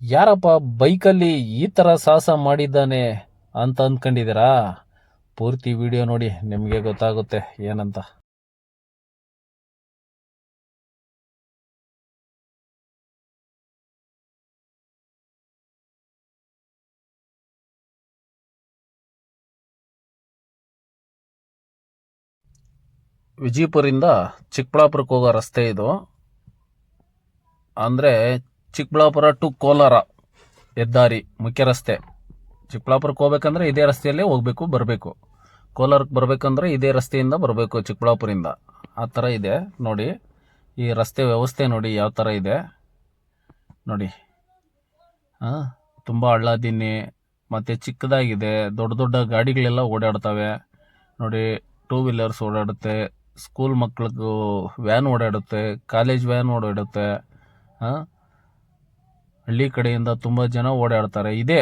ಯಾರಪ್ಪ ಬೈಕಲ್ಲಿ ಈ ಥರ ಸಾಹಸ ಮಾಡಿದ್ದಾನೆ ಅಂತ ಅಂದ್ಕೊಂಡಿದ್ದೀರಾ ಪೂರ್ತಿ ವಿಡಿಯೋ ನೋಡಿ, ನಿಮಗೆ ಗೊತ್ತಾಗುತ್ತೆ ಏನಂತ. ವಿಜಯಪುರಿಂದ ಚಿಕ್ಕಬಳ್ಳಾಪುರಕ್ಕೆ ಹೋಗೋ ರಸ್ತೆ ಇದು. ಅಂದರೆ ಚಿಕ್ಕಬಳ್ಳಾಪುರ ಟು ಕೋಲಾರ ಹೆದ್ದಾರಿ ಮುಖ್ಯ ರಸ್ತೆ. ಚಿಕ್ಕಬಳ್ಳಾಪುರಕ್ಕೆ ಹೋಗ್ಬೇಕಂದ್ರೆ ಇದೇ ರಸ್ತೆಯಲ್ಲೇ ಹೋಗ್ಬೇಕು, ಬರಬೇಕು. ಕೋಲಾರಕ್ಕೆ ಬರಬೇಕಂದ್ರೆ ಇದೇ ರಸ್ತೆಯಿಂದ ಬರಬೇಕು ಚಿಕ್ಕಬಳ್ಳಾಪುರಿಂದ ಆ ಥರ ಇದೆ. ನೋಡಿ, ಈ ರಸ್ತೆ ವ್ಯವಸ್ಥೆ ನೋಡಿ ಯಾವ ಥರ ಇದೆ. ನೋಡಿ. ಹಾಂ ತುಂಬ ಹಳ್ಳ ದಿನ್ನಿ ಮತ್ತು ಚಿಕ್ಕದಾಗಿದೆ. ದೊಡ್ಡ ದೊಡ್ಡ ಗಾಡಿಗಳೆಲ್ಲ ಓಡಾಡ್ತವೆ. ನೋಡಿ ಟೂ ವೀಲರ್ಸ್ ಓಡಾಡುತ್ತೆ. ಸ್ಕೂಲ್ ಮಕ್ಳಿಗೂ ವ್ಯಾನ್ ಓಡಾಡುತ್ತೆ. ಕಾಲೇಜ್ ವ್ಯಾನ್ ಓಡಾಡುತ್ತೆ. ಹಾಂ ಹಳ್ಳಿ ಕಡೆಯಿಂದ ತುಂಬ ಜನ ಓಡಾಡ್ತಾರೆ. ಇದೇ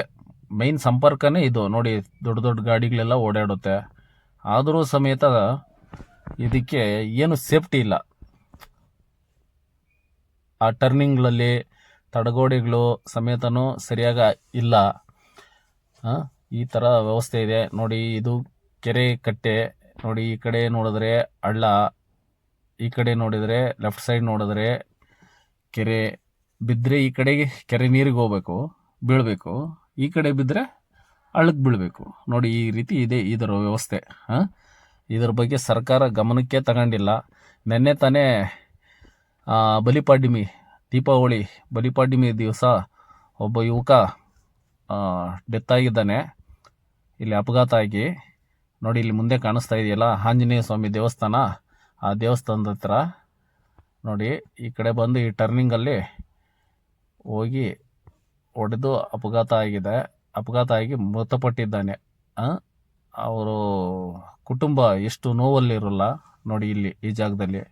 ಮೈನ್ ಸಂಪರ್ಕನೇ ಇದು. ನೋಡಿ, ದೊಡ್ಡ ದೊಡ್ಡ ಗಾಡಿಗಳೆಲ್ಲ ಓಡಾಡುತ್ತೆ. ಆದರೂ ಸಮೇತ ಇದಕ್ಕೆ ಏನು ಸೇಫ್ಟಿ ಇಲ್ಲ. ಆ ಟರ್ನಿಂಗ್ಗಳಲ್ಲಿ ತಡಗೋಡೆಗಳು ಸಮೇತನೂ ಸರಿಯಾಗ ಇಲ್ಲ. ಈ ಥರ ವ್ಯವಸ್ಥೆ ಇದೆ. ನೋಡಿ, ಇದು ಕೆರೆ ಕಟ್ಟೆ. ನೋಡಿ, ಈ ಕಡೆ ನೋಡಿದ್ರೆ ಹಳ್ಳ. ಈ ಕಡೆ ನೋಡಿದರೆ ಲೆಫ್ಟ್ ಸೈಡ್ ನೋಡಿದ್ರೆ ಕೆರೆ. ಬಿದ್ದರೆ ಈ ಕಡೆಗೆ ಕೆರೆ ನೀರಿಗೆ ಹೋಗ್ಬೇಕು, ಬೀಳಬೇಕು. ಈ ಕಡೆ ಬಿದ್ದರೆ ಹಳ್ಳಕ್ಕೆ ಬೀಳಬೇಕು. ನೋಡಿ, ಈ ರೀತಿ ಇದೆ ಇದರ ವ್ಯವಸ್ಥೆ, ಹಾಂ? ಇದರ ಬಗ್ಗೆ ಸರ್ಕಾರ ಗಮನಕ್ಕೆ ತಗೊಂಡಿಲ್ಲ. ನಿನ್ನೆ ತಾನೇ ಬಲಿಪಾಡ್ಯಮಿ, ದೀಪಾವಳಿ ಬಲಿಪಾಡ್ಯಮಿ ದಿವಸ ಒಬ್ಬ ಯುವಕ ಡೆತ್ ಆಗಿದ್ದಾನೆ ಇಲ್ಲಿ ಅಪಘಾತ ಆಗಿ, ನೋಡಿ, ಇಲ್ಲಿ ಮುಂದೆ ಕಾಣಿಸ್ತಾ ಇದೆಯಲ್ಲ, ಆಂಜನೇಯ ಸ್ವಾಮಿ ದೇವಸ್ಥಾನ. ಆ ದೇವಸ್ಥಾನದ ಹತ್ರ, ನೋಡಿ, ಈ ಕಡೆ ಬಂದು ಈ ಟರ್ನಿಂಗಲ್ಲಿ ಹೋಗಿ ಹೊಡೆದು ಅಪಘಾತ ಆಗಿದೆ. ಅಪಘಾತ ಆಗಿ ಮೃತಪಟ್ಟಿದ್ದಾನೆ. ಅವರು ಕುಟುಂಬ ಎಷ್ಟು ನೋವಲ್ಲಿರಲ್ಲ ನೋಡಿ ಇಲ್ಲಿ ಈ ಜಾಗದಲ್ಲಿ.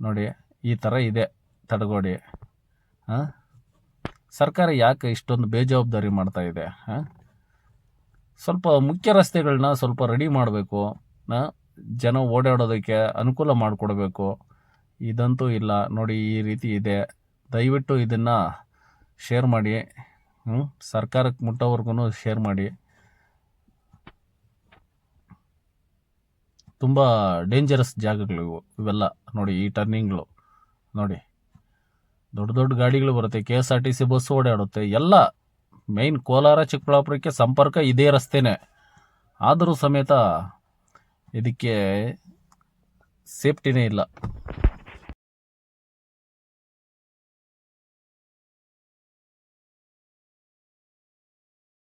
ನೋಡಿ, ಈ ಥರ ಇದೆ ತಡಗೋಡಿ. ಹಾಂ ಸರ್ಕಾರ ಯಾಕೆ ಇಷ್ಟೊಂದು ಬೇಜವಾಬ್ದಾರಿ ಮಾಡ್ತಾ ಇದೆ? ಹಾಂ ಸ್ವಲ್ಪ ಮುಖ್ಯ ರಸ್ತೆಗಳನ್ನ ಸ್ವಲ್ಪ ರೆಡಿ ಮಾಡಬೇಕು. ಜನ ಓಡಾಡೋದಕ್ಕೆ ಅನುಕೂಲ ಮಾಡಿಕೊಡ್ಬೇಕು. ಇದಂತೂ ಇಲ್ಲ. ನೋಡಿ, ಈ ರೀತಿ ಇದೆ. ದಯವಿಟ್ಟು ಇದನ್ನು ಶೇರ್ ಮಾಡಿ ಹ್ಞೂ ಸರ್ಕಾರಕ್ಕೆ ಮುಟ್ಟೋವರೆಗೂ ಶೇರ್ ಮಾಡಿ. ತುಂಬ ಡೇಂಜರಸ್ ಜಾಗಗಳು ಇವು. ಇವೆಲ್ಲ ನೋಡಿ, ಈ ಟರ್ನಿಂಗ್ಗಳು ನೋಡಿ, ದೊಡ್ಡ ದೊಡ್ಡ ಗಾಡಿಗಳು ಬರುತ್ತೆ K S R T C bus ಓಡಾಡುತ್ತೆ, ಎಲ್ಲ ಮೇಯ್ನ್ ಕೋಲಾರ, ಚಿಕ್ಕಬಳ್ಳಾಪುರಕ್ಕೆ ಸಂಪರ್ಕ ಇದೇ ರಸ್ತೆನೇ. ಆದರೂ ಸಮೇತ ಇದಕ್ಕೆ ಸೇಫ್ಟಿನೇ ಇಲ್ಲ.